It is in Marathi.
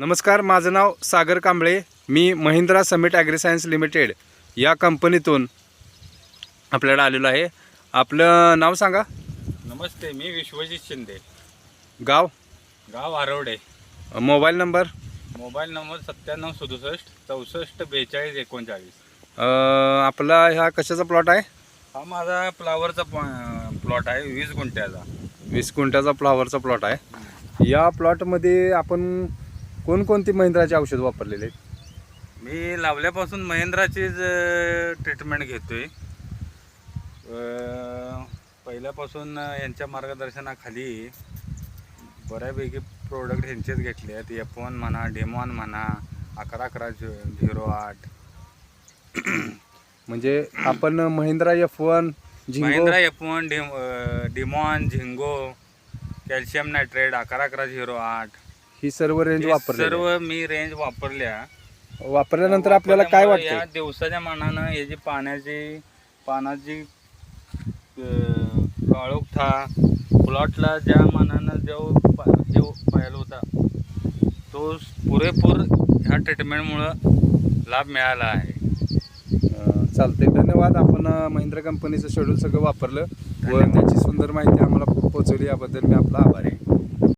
नमस्कार माझं नाव सागर कांबळे. मी महिंद्रा समिट ॲग्रिसायन्स लिमिटेड या कंपनीतून आपल्याला आलेलो आहे. आपलं नाव सांगा. नमस्ते मी विश्वजित शिंदे. गाव? गाव Arawade. Mobile number? Mobile number सत्त्याण्णव सदुसष्ट चौसष्ट बेचाळीस एकोणचाळीस. आपला ह्या कशाचा प्लॉट आहे? हा माझा फ्लावरचा प्लॉट आहे वीस गुंठ्याचा. वीस गुंठ्याचा फ्लॉवरचा प्लॉट आहे. या प्लॉटमध्ये आपण कोणकोणती महिंद्राची औषध वापरलेले आहेत? मी लावल्यापासून महेंद्राचीच ट्रीटमेंट घेतोय. अं, पहिल्यापासून यांच्या मार्गदर्शनाखाली बऱ्यापैकी प्रोडक्ट ह्यांचेच घेतले आहेत. एफ वन म्हणा डेमॉन म्हणा अकरा अकरा झि- झिरो आठ. म्हणजे आपण Mahindra F one zingo Mahindra F one demon झिंगो calcium nitrate अकरा अकरा झिरो आठ. ही सर्व रेंज हे वापरली सर्व मी रेंज वापरल्या. वापरल्यानंतर आपल्याला काय वापरल्यामुळे या वाटतं दिवसाच्या मानानं याची पाण्याची पानाची अं, काळोखता प्लॉटला ज्या मानानं जो पा- जो पाहिला होता तो पुरेपूर ह्या ट्रीटमेंटमुळं लाभ मिळाला आहे. अं, चालतंय. धन्यवाद. आपण अं, महिंद्रा कंपनीचं शेड्यूल सगळं वापरलं व धन्यवाद. त्याची सुंदर माहिती आम्हाला पोहोचवली. याबद्दल मी आपला आभारी आहे.